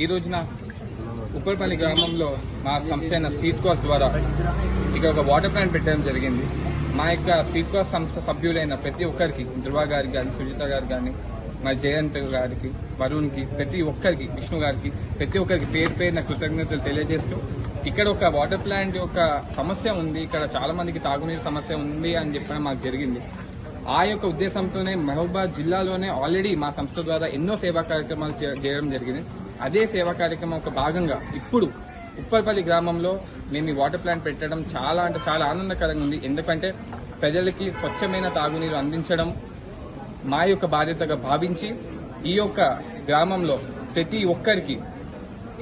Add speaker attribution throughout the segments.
Speaker 1: ఈ రోజున ఉప్పలపల్లి గ్రామంలో మా సంస్థ అయిన స్ట్రీట్ కాస్ట్ ద్వారా ఇక్కడ ఒక వాటర్ ప్లాంట్ పెట్టడం జరిగింది. మా యొక్క స్ట్రీట్ కాస్ట్ సంస్థ సభ్యులైన ప్రతి ఒక్కరికి ధృవ గారికి కానీ సుజిత గారు కానీ మా జయంత్ గారికి వరుణ్కి ప్రతి ఒక్కరికి విష్ణు గారికి ప్రతి ఒక్కరికి పేరు పేరున కృతజ్ఞతలు తెలియజేస్తూ ఇక్కడ ఒక వాటర్ ప్లాంట్ యొక్క సమస్య ఉంది. ఇక్కడ చాలా మందికి తాగునీరు సమస్య ఉంది అని చెప్పడం మాకు జరిగింది. ఆ యొక్క ఉద్దేశంతోనే మహబూబాద్ జిల్లాలోనే ఆల్రెడీ మా సంస్థ ద్వారా ఎన్నో సేవా కార్యక్రమాలు చే- చేయడం జరిగింది. అదే సేవా కార్యక్రమం ఒక భాగంగా ఇప్పుడు ఉప్పల్పల్లి గ్రామంలో మేము ఈ వాటర్ ప్లాంట్ పెట్టడం చాలా అంటే చాలా ఆనందకరంగా ఉంది. ఎందుకంటే ప్రజలకి స్వచ్ఛమైన తాగునీరు అందించడం మా యొక్క బాధ్యతగా భావించి ఈ యొక్క గ్రామంలో ప్రతి ఒక్కరికి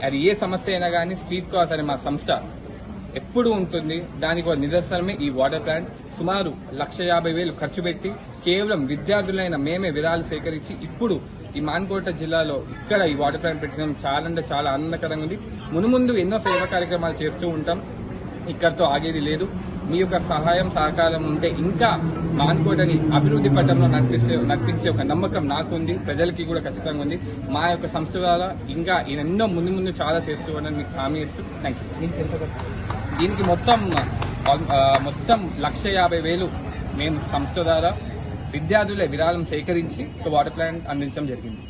Speaker 1: అది ఏ సమస్య అయినా కానీ స్ట్రీట్ కాస్ అనే మా సంస్థ ఎప్పుడు ఉంటుంది దానికి ఒక నిదర్శనమే ఈ వాటర్ ప్లాంట్. సుమారు లక్ష యాభై వేలు ఖర్చు పెట్టి కేవలం విద్యార్థులైన మేమే విరాళాలు సేకరించి ఇప్పుడు ఈ మాన్కోట జిల్లాలో ఇక్కడ ఈ వాటర్ ప్లాంట్ పెట్టడం చాలా అంటే చాలా ఆనందకరంగా ఉంది. మునుముందు ఎన్నో సేవా కార్యక్రమాలు చేస్తూ ఉంటాం. ఇక్కడతో ఆగేది లేదు. మీ యొక్క సహాయం సహకారం ఉంటే ఇంకా మాన్కోటని అభివృద్ధి పట్టంలో నడిపిస్తే నడిపించే ఒక నమ్మకం నాకు ఉంది ప్రజలకి కూడా ఖచ్చితంగా ఉంది. మా యొక్క సంస్థ ద్వారా ఇంకా ఎన్నో ముందు ముందు చాలా చేస్తూ ఉన్నాను మీకు హామీ ఇస్తూ థ్యాంక్ యూ దీనికి మొత్తం మొత్తం లక్ష యాభై వేలు మేము సంస్థ ద్వారా విద్యార్థుల విరాళం సేకరించి ఒక వాటర్ ప్లాంట్ అందించడం జరిగింది.